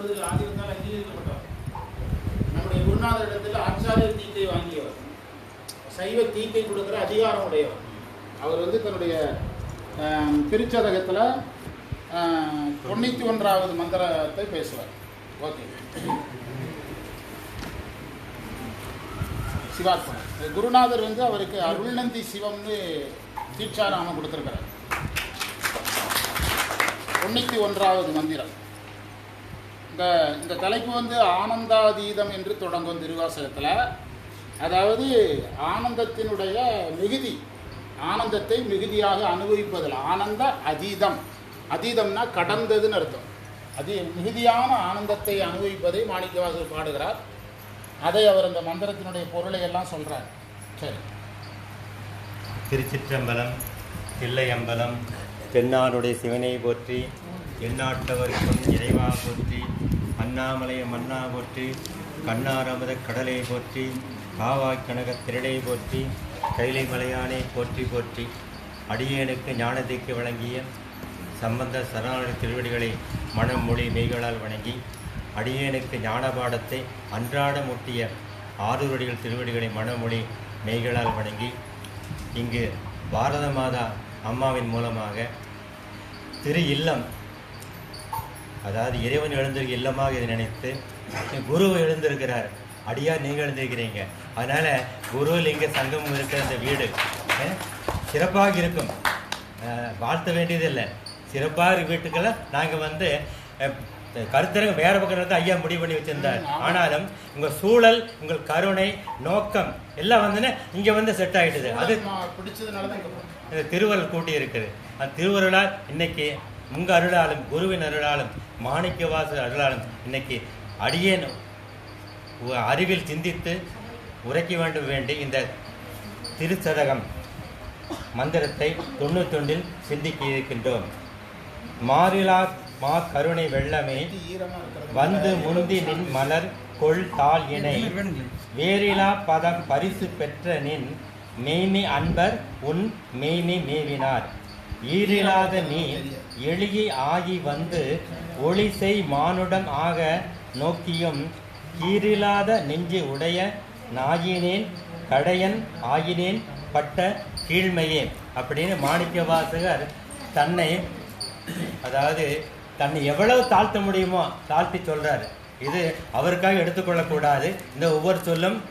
பொழுது ஆதிரத்தால் அங்கீகரிக்கப்பட்டவர். நம்முடைய குருநாதரிடத்தில் ஆச்சாரிய தீக்கை வாங்கியவர். சைவ தீக்கை கொடுக்குற அதிகாரம் உடையவர். அவர் வந்து தன்னுடைய திருச்சதகத்தில் தொண்ணூற்றி ஒன்றாவது மந்திரத்தை பேசுவார். ஓகே. சிவாத்மன் குருநாதர் வந்து அவருக்கு அருள்நந்தி சிவம்னு தீட்சாராமம் கொடுத்துருக்கிறார். தொண்ணூற்றி ஒன்றாவது மந்திரம். இந்த இந்த தலைப்பு வந்து ஆனந்தாதீதம் என்று தொடங்கும் திருவாசகத்தில். அதாவது ஆனந்தத்தினுடைய மிகுதி ஆனந்தத்தை மிகுதியாக அனுபவிப்பதில் ஆனந்த அதீதம். அதீதம்னா கடந்ததுன்னு அர்த்தம். அதி மிகுதியான ஆனந்தத்தை அனுபவிப்பதை மாணிக்கவாசர் பாடுகிறார். அதை அவர் அந்த மந்திரத்தினுடைய பொருளை எல்லாம் சொல்கிறார் சரி. திருச்சிற்றம்பலம் தில்லையம்பலம் தென்னாடுடைய சிவனை போற்றி எந்நாட்டவருக்கும் இறைவா போற்றி அண்ணாமலைய மன்னா போற்றி கண்ணாரமத கடலை போற்றி காவாய் கனக திரளை போற்றி கைலை மலையானை போற்றி போற்றி அடியேனுக்கு ஞானத்திற்கு வழங்கிய சம்பந்த சரணாலய திருவடிகளை மனம் மொழி மெய்களால் வணங்கி அடியேனுக்கு ஞானபாடத்தை அன்றாட முட்டிய ஆறுவடிகள் திருவடிகளை மனமொழி மெய்களால் வணங்கி இங்கு பாரத மாதா அம்மாவின் மூலமாக திரு இல்லம் அதாவது இறைவன் எழுந்திருக்க இல்லமாக இதை நினைத்து குரு எழுந்திருக்கிறார். அடியார் நீங்கள் எழுந்திருக்கிறீங்க. அதனால குரு லிங்க சங்கம் இருக்கிற அந்த வீடு சிறப்பாக இருக்கும். வாழ்த்த வேண்டியதில்லை. சிறப்பாக வீட்டுக்கெல்லாம். நாங்கள் வந்து கருத்தரங்க வேற பக்கம் இருந்து ஐயா முடிவு பண்ணி வச்சிருந்தார். ஆனாலும் உங்கள் சூழல் உங்கள் கருணை நோக்கம் எல்லாம் வந்துன்னு இங்கே வந்து செட் ஆயிடுது அது பிடிச்சதுனால தான். இந்த திருவருள் கூட்டி இருக்குது அந்த திருவருளால் இன்னைக்கு உங்கள் அருளாலும் குருவின் அருளாலும் மாணிக்கவாசு அருளாலும் இன்னைக்கு அடியேன் அறிவில் சிந்தித்து உரைக்க வேண்டும் வேண்டி இந்த திருச்சதகம் மந்திரத்தை தொண்ணூத்தொன்றில் சிந்திக்க இருக்கின்றோம். மாறிலா மா கருணை வெள்ளமே வந்து முந்தி நின் மலர் கொள் தாள் இணை. வேறிலா பதம் பரிசு பெற்ற நின் மெய்மை அன்பர் உன் மெய்மை மேவினார். ஈரில்லாத நீ எளியை ஆகி வந்து ஒளிசை மானுடம் ஆக நோக்கியும் கீரிலாத நெஞ்சு உடைய நாயினேன் கடையன் ஆயினேன் பட்ட கீழ்மையே அப்படின்னு மாணிக்க வாசகர் தன்னை அதாவது தன்னை எவ்வளவு தாழ்த்த முடியுமோ தாழ்த்தி சொல்கிறார் இது அவருக்காக எடுத்துக்கொள்ளக்கூடாது. இந்த ஒவ்வொரு சொல்லும்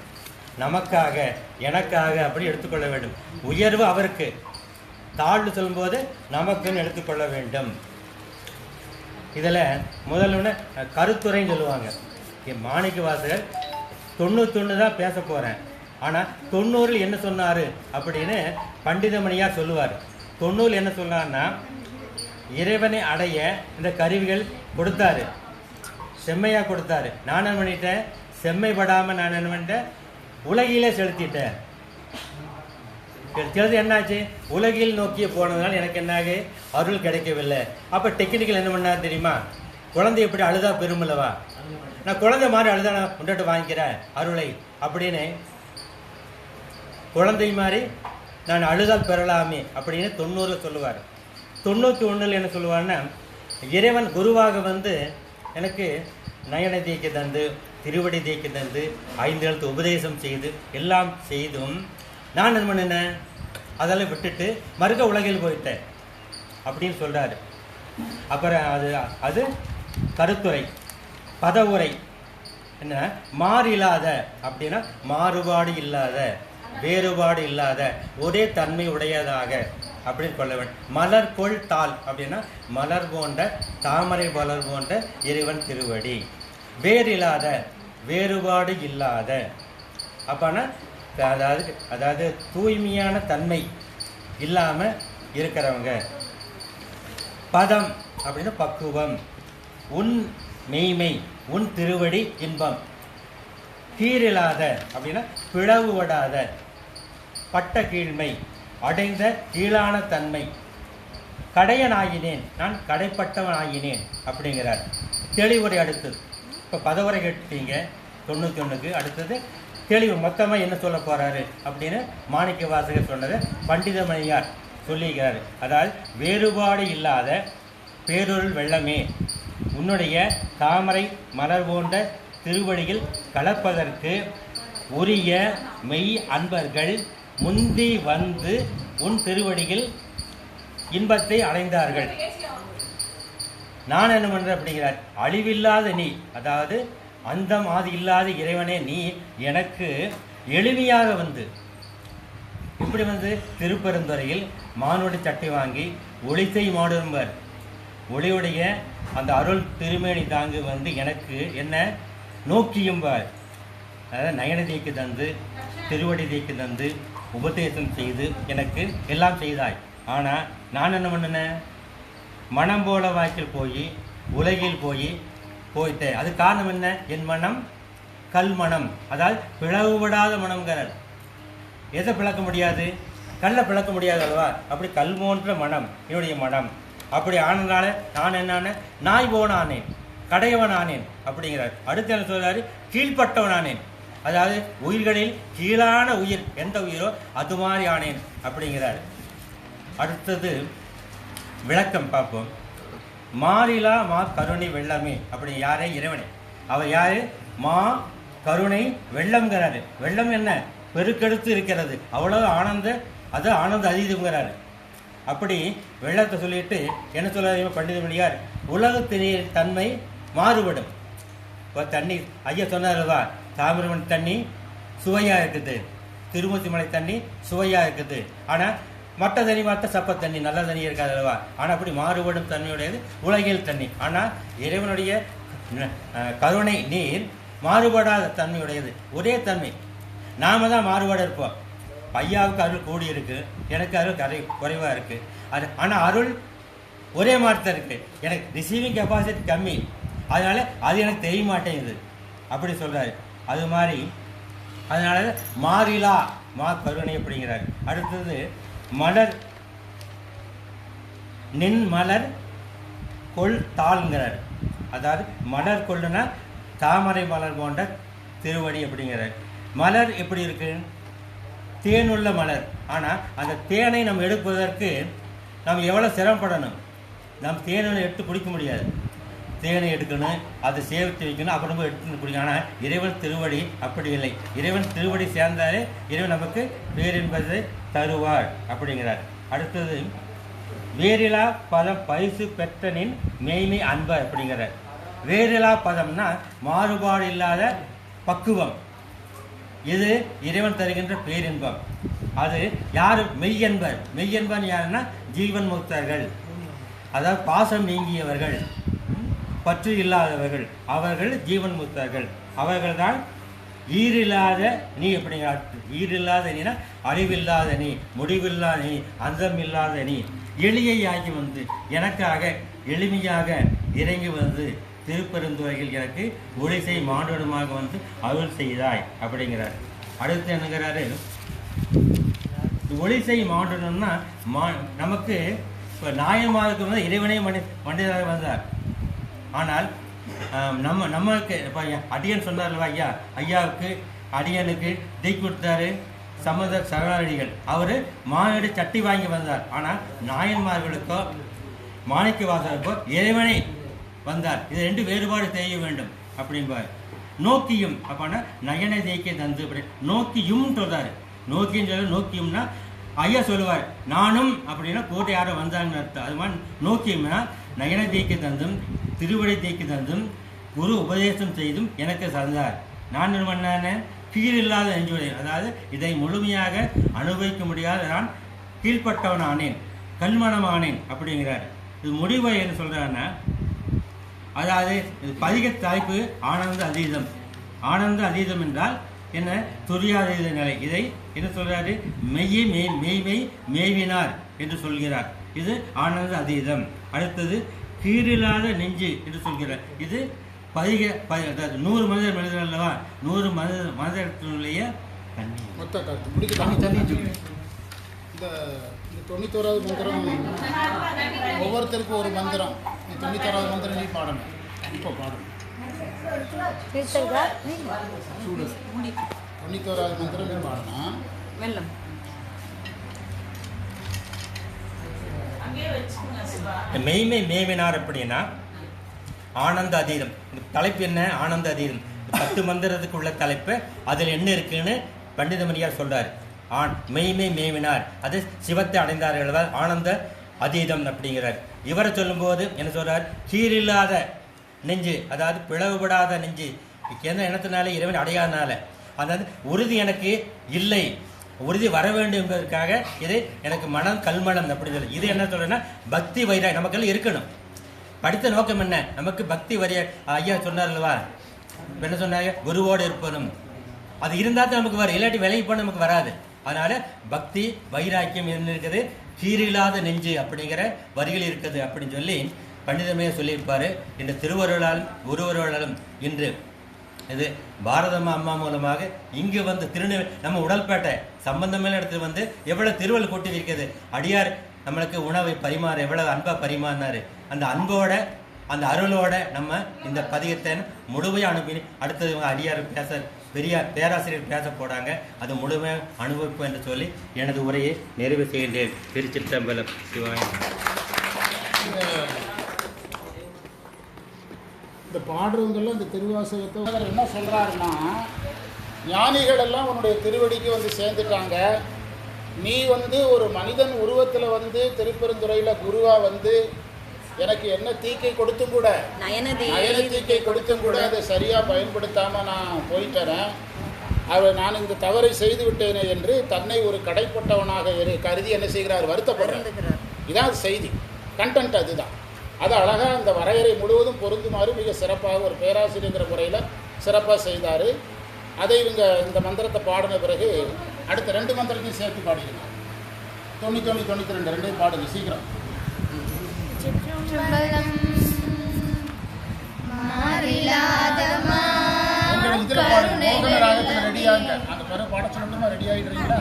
நமக்காக எனக்காக அப்படி எடுத்துக்கொள்ள வேண்டும். உயர்வு அவருக்கு. தாழ்ந்து சொல்லும்போது நமக்குன்னு எடுத்துக்கொள்ள வேண்டும். இதில் முதல்ல கருத்துறைன்னு கருத்துரைன்னு சொல்லுவாங்க. மாணிக்க வாசகர் தொண்ணூத்தொன்று தான் பேச போகிறேன் ஆனால் தொண்ணூறில் என்ன சொன்னார் அப்படின்னு பண்டிதமணியாக சொல்லுவார். தொண்ணூறில் என்ன சொன்னார்னா இறைவனை அடைய இந்த கருவிகள் கொடுத்தாரு. செம்மையாக கொடுத்தாரு. நான் என்ன பண்ணிட்டேன்? செம்மைப்படாமல் நான் என்ன பண்ணிட்டேன்? உலகிலே செலுத்திட்டேன். செலுத்தி என்னாச்சு? உலகில் நோக்கிய போனதுனால எனக்கு என்னாகு? அருள் கிடைக்கவில்லை. அப்போ டெக்னிக்கல் என்ன பண்ணார் தெரியுமா? குழந்தை எப்படி அழுதா பெருமளவா? நான் குழந்தை மாதிரி அழுதா நான் கொண்டாட்டு வாங்கிக்கிறேன் அருளை. அப்படின்னு குழந்தை மாதிரி நான் அழுதால் பெறலாமே அப்படின்னு தொண்ணூறில் சொல்லுவார். தொண்ணூற்றி ஒன்றில் என்ன சொல்லுவார்னா இறைவன் குருவாக வந்து எனக்கு நயன தீக்க தந்து திருவடி தீக்க தந்து ஐந்து எழுத்து உபதேசம் செய்து எல்லாம் செய்தும் நான் என்ன பண்ணினேன் அதெல்லாம் விட்டுட்டு மறுக்க உலகில் போயிட்டேன். அப்படின்னு சொல்கிறாரு அப்புறம் அது அது கருத்துரை பதவுரை. என்ன? மாறில்லாத அப்படின்னா மாறுபாடு இல்லாத வேறுபாடு இல்லாத ஒரே தன்மை உடையதாக அப்படின்னு கொள்ள வேண்டும் மலர் கொள் தாள் அப்படின்னா மலர் போன்ற தாமரை மலர் போன்ற இறைவன் திருவடி. வேறில்லாத வேறுபாடு இல்லாத. அப்பனா அதாவது அதாவது தூய்மையான தன்மை இல்லாம இருக்கிறவங்க. பதம் அப்படின்னா பக்குவம். உன் மெய்மை உன் திருவடி இன்பம். கீழில்லாத அப்படின்னா பிளவுபடாத பட்ட கீழ்மை அடைந்த கீழான தன்மை. கடையனாகினேன் நான் கடைப்பட்டவனாகினேன் அப்படிங்கிறார். தெளிவுரை அடுத்தது. இப்போ பதவுரை கேட்டீங்க தொண்ணூற்றி ஒன்றுக்கு அடுத்தது தெளிவு மொத்தமாக என்ன சொல்ல போகிறாரு அப்படின்னு மாணிக்க வாசகர் சொன்னதை பண்டிதமணியார் சொல்லியிருக்கிறார். அதாவது வேறுபாடு இல்லாத பேரொருள் வெள்ளமே. உன்னுடைய தாமரை மலர் போன்ற திருவடியில் கலப்பதற்கு உரிய மெய் அன்பர்கள் முந்தி வந்து உன் திருவடியில் இன்பத்தை அடைந்தார்கள். நான் என்ன பண்ணுறேன் அப்படிங்கிறார். அழிவில்லாத நீ அதாவது அந்தம் ஆதி இல்லாத இறைவனே நீ எனக்கு எளிமையாக வந்து. இப்படி வந்து? திருப்பெருந்துறையில் மானுட சட்டை வாங்கி ஒளிசை மாடும்பர் ஒளியுடைய அந்த அருள் திருமேனி தாங்கு வந்து எனக்கு என்ன? நோக்கியும்பார் அதாவது நயன தேக்கு தந்து திருவடி தேக்கு தந்து உபதேசம் செய்து எனக்கு எல்லாம் செய்தாய். ஆனால் நான் என்ன பண்ணினேன் மனம் போல வாக்கில் போய் உலகில் போய் போயிட்டேன். அது காரணம் என்ன? என் மனம் கல் மனம் அதாவது பிளவுபடாத மனம்ங்கிறார். எதை பிளக்க முடியாது? கல்லை பிளக்க முடியாது அல்லவா? அப்படி கல் போன்ற மனம் என்னுடைய மனம். அப்படி ஆனதுனால நான் என்னான நாய் போனானேன் கடையவன் ஆனேன் அப்படிங்கிறார். அடுத்து என்ன சொல்றாரு? கீழ்ப்பட்டவன் ஆனேன் அதாவது உயிர்களில் கீழான உயிர் எந்த உயிரோ அது மாதிரி ஆனேன். அப்படிங்கிறார். அடுத்தது விளக்கம் பார்ப்போம். மாறிலா மா கருணை வெள்ளமே அப்படி யாரே? இறைவனே. அவர் யாரு? மா கருணை வெள்ளம்ங்கிறாரு. வெள்ளம் என்ன? பெருக்கெடுத்து இருக்கிறது. அவ்வளவு ஆனந்த அது ஆனந்த அதீதம்ங்கிறாரு. அப்படி வெள்ளத்தை சொல்லிட்டு என்ன சொல்ல பண்டித மொழியார்? உலகத்தின் தன்மை மாறுபடும். இப்போ தண்ணி ஐயா சொன்னார்வா தாமிரமணி தண்ணி சுவையாக இருக்குது. திருமூர்த்தி மலை தண்ணி சுவையாக இருக்குது. ஆனால் மற்ற தண்ணி மற்ற சப்ப தண்ணி நல்ல தண்ணி இருக்காது அல்லவா? ஆனால் அப்படி மாறுபடும் தன்மையுடையது உலகில் தண்ணி. ஆனால் இறைவனுடைய கருணை நீர் மாறுபடாத தன்மையுடையது. ஒரே தன்மை. நாம தான் மாறுபாடு இருப்போம். ஐயாவுக்கு அருள் கூடி இருக்கு எனக்கு அருள் கரை குறைவாக இருக்கு. அது ஆனால் அருள் ஒரே மாதிரி தான் இருக்கு. எனக்கு ரிசீவிங் கெப்பாசிட்டி கம்மி. அதனால அது எனக்கு தெரிய மாட்டேங்குது. அப்படி சொல்றாரு. அது மாதிரி அதனால மாறிலா மா கருணை அப்படிங்கிறார். அடுத்தது மலர் நின் மலர் கொள் தாள்ங்கிறார். அதாவது மலர் கொள்ளுனா தாமரை மலர் போன்ற திருவடி அப்படிங்கிறார். மலர் எப்படி இருக்கு? தேனுள்ள மலர். ஆனால் அந்த தேனை நம்ம எடுப்பதற்கு நம்ம எவ்வளோ சிரமப்படணும்? நம் தேனை எடுத்து குடிக்க முடியாது. தேனை எடுக்கணும் அதை சேவித்து வைக்கணும் அப்புறம் போய் எடுத்து குடிக்கணும். ஆனால் இறைவன் திருவடி அப்படி இல்லை. இறைவன் திருவடி சேர்ந்தாலே இறைவன் நமக்கு பேரென்பதை தருவார் அப்படிங்கிறார். அடுத்தது வேரிலா பதம் பரிசு பெற்றனின் மெய்மை அன்பர் அப்படிங்கிறார். வேரிலா பதம்னா மாறுபாடு இல்லாத பக்குவம். இது இறைவன் தருகின்ற பேரின்பம். அது யார்? மெய்யன்பர். மெய்யன்பன் யாருன்னா ஜீவன் முக்தர்கள் அதாவது பாசம் நீங்கியவர்கள். பற்று இல்லாதவர்கள். அவர்கள் ஜீவன் முக்தர்கள் அவர்கள்தான் ஈரில்லாத நீ அப்படிங்கிற ஈரில்லாத நீனா? அறிவில்லாத நீ. முடிவில்லாத நீ. அந்தம் இல்லாத நீ. எளியாகி வந்து எனக்காக எளிமையாக இறங்கி வந்து திருப்பெருந்துறையில் எனக்கு ஒளிசை மாண்டோடுமாக வந்து அருள் செய்தாய் அப்படிங்கிறார். அடுத்து என்னங்கிறாரு? ஒளிசை மாண்டணும்னா மா நமக்கு இப்போ நாயமாக வந்து இறைவனே மனி மனிதராக வந்தார். ஆனால் நம்ம நம்மளுக்கு இப்போ அடியன் சொன்னார்லவா ஐயா ஐயாவுக்கு அடியனுக்கு தீ கொடுத்தாரு சமத சரணாளிகள் அவர் மானிட சட்டி வாங்கி வந்தார். ஆனால் நாயன்மார்களுக்கோ மாணிக்க வாசகருக்கோ இறைவனை வந்தார். இது ரெண்டு வேறுபாடு செய்ய வேண்டும் அப்படிம்பார். நோக்கியும் அப்போனா நயன தேக்கிய தந்து அப்படி நோக்கியும் சொல்றாரு. நோக்கியும் சொல்ல நோக்கியும்னா ஐயா சொல்லுவார் நானும் அப்படின்னா கோட்டை யாரும் வந்தாங்கன்னு அர்த்தம். அது மாதிரி நோக்கியம்னா நயன தேய்க்க தந்தும் திருவடி தேய்க்க தந்தும் குரு உபதேசம் செய்தும் எனக்கு சந்தார் நான் என்ன கீழில்லாத கீழ் இல்லாத நெஞ்சுடைய அதாவது இதை முழுமையாக அனுபவிக்க முடியாத நான் கீழ்ப்பட்டவன் ஆனேன் கண்மணமானேன் ஆனேன் அப்படிங்கிறார். இது முடிவை என்ன சொல்கிறாருன்னா அதாவது இது பதிக தலைப்பு ஆனந்த அதீதம். ஆனந்த அதீதம் என்றால் என்ன? துரியாதீத நிலை. இதை என்ன சொல்கிறாரு மெய்யை மெய் மெய்மை மேவினார் என்று சொல்கிறார். இது ஆனந்த அதீதம். அடுத்தது கீழில்லாத நெஞ்சு என்று சொல்கிறார். இது பதிக அதாவது நூறு மனிதர் மனிதர் அல்லவா? நூறு மனித மனிதர்களுடைய தண்ணி மொத்த கருத்து முடிக்கலாம் இந்த இந்த தொண்ணூத்தோராவது மந்திரம் ஒவ்வொருத்தருக்கும் ஒரு மந்திரம். இந்த தொண்ணூத்தோராவது மந்திரம் நீ பாடணும். இப்போ பாடணும். சூடு. தொண்ணூத்தோராவது மந்திரம் நீ பாடணும். வெள்ளம். மெய்மை மேவினார் அப்படின்னா ஆனந்த அதீதம். இந்த தலைப்பு என்ன? ஆனந்த அதீதம். இந்த பத்து மந்திரத்துக்குள்ள தலைப்பு அதில் என்ன இருக்குன்னு பண்டிதமணியார் சொல்றார். ஆண் மெய்மை மேவினார். அது சிவத்தை அடைந்தார்கள் அதாவது ஆனந்த அதீதம் அப்படிங்கிறார். இவரை சொல்லும்போது என்ன சொல்றார்? கீழில்லாத நெஞ்சு அதாவது பிளவுபடாத நெஞ்சு. எந்த இனத்தினால இறைவன் அடையாதனால. அதாவது உறுதி எனக்கு இல்லை. உறுதி வர வேண்டும் என்பதற்காக இது எனக்கு மனம் கல்மலம் அப்படி சொல்லி. இது என்ன சொல்றேன்னா பக்தி வைராய். நமக்கெல்லாம் இருக்கணும். படித்த நோக்கம் என்ன? நமக்கு பக்தி வரிய ஐயா சொன்னார் அல்லவா என்ன சொன்னாங்க குருவோடு இருப்பதும். அது இருந்தால் தான் நமக்கு வரும். இல்லாட்டி விலகி போன நமக்கு வராது. அதனால பக்தி வைராக்கியம் என்ன இருக்குது. கீரில்லாத நெஞ்சு அப்படிங்கிற வரிகள் இருக்குது அப்படின்னு சொல்லி பண்டிதமையாக சொல்லியிருப்பார். இந்த திருவருளாலும் குருவருளாலும் இன்று. இது பாரதம்மா அம்மா மூலமாக இங்கு வந்து திருநெல் நம்ம உடல்பேட்டை சம்பந்தமான இடத்துல வந்து எவ்வளவு திருவள் கொட்டி இருக்குது அடியார் நம்மளுக்கு உணவை பரிமாற எவ்வளவு அன்பா பரிமாறினாரு. அந்த அன்போட அந்த அருளோட நம்ம இந்த பதிகத்தை முழுமையாக அனுப்பி அடுத்தது அடியார் பேச பெரிய பேராசிரியர் பேச போறாங்க. அது முழுமையாக அனுபவிப்போம் என்று சொல்லி எனது உரையை நிறைவு செய்கின்றேன். திருச்சிற்றம்பலம் சிவாயம் இந்த இந்த பாடுறவங்கெல்லாம் இந்த திருவாசகத்தை என்ன சொல்றாருன்னா ஞானிகள் எல்லாம் உன்னுடைய திருவடிக்கு வந்து சேர்ந்துட்டாங்க. நீ வந்து ஒரு மனிதன் உருவத்தில் வந்து திருப்பெருந்துறையில் குருவா வந்து எனக்கு என்ன தீக்கை கொடுத்தும் கூட நயன தீக்கை கொடுத்தும் கூட அதை சரியாக பயன்படுத்தாமல் நான் போயிட்டேன் அவர் நான் இந்த தவறை செய்து விட்டேனே என்று தன்னை ஒரு கடைப்பட்டவனாக கருதி என்ன செய்கிறார்? வருத்தப்படுறார். இதான் செய்தி. கண்டென்ட் அதுதான். அது அழகாக அந்த வரையறை முழுவதும் பொருந்துமாறு மிக சிறப்பாக ஒரு பேராசிரியங்கிற முறையில் சிறப்பாக செய்தார். அதை இவங்க இந்த மந்திரத்தை பாடின பிறகு அடுத்த ரெண்டு மந்திரத்தையும் சேர்த்து பாடிடுங்க தொண்ணூற்றி தொண்ணூற்றி தொண்ணூற்றி ரெண்டு ரெண்டையும் பாடுங்க சீக்கிரம். சிற்றம்பலம் மாறிலாத எங்க இதில் பாடுங்க மோகன ராகத்தில் ரெடி ஆகுங்க அந்த பிறகு பாட சொல்லணுமா? ரெடி ஆகிடுறீங்களா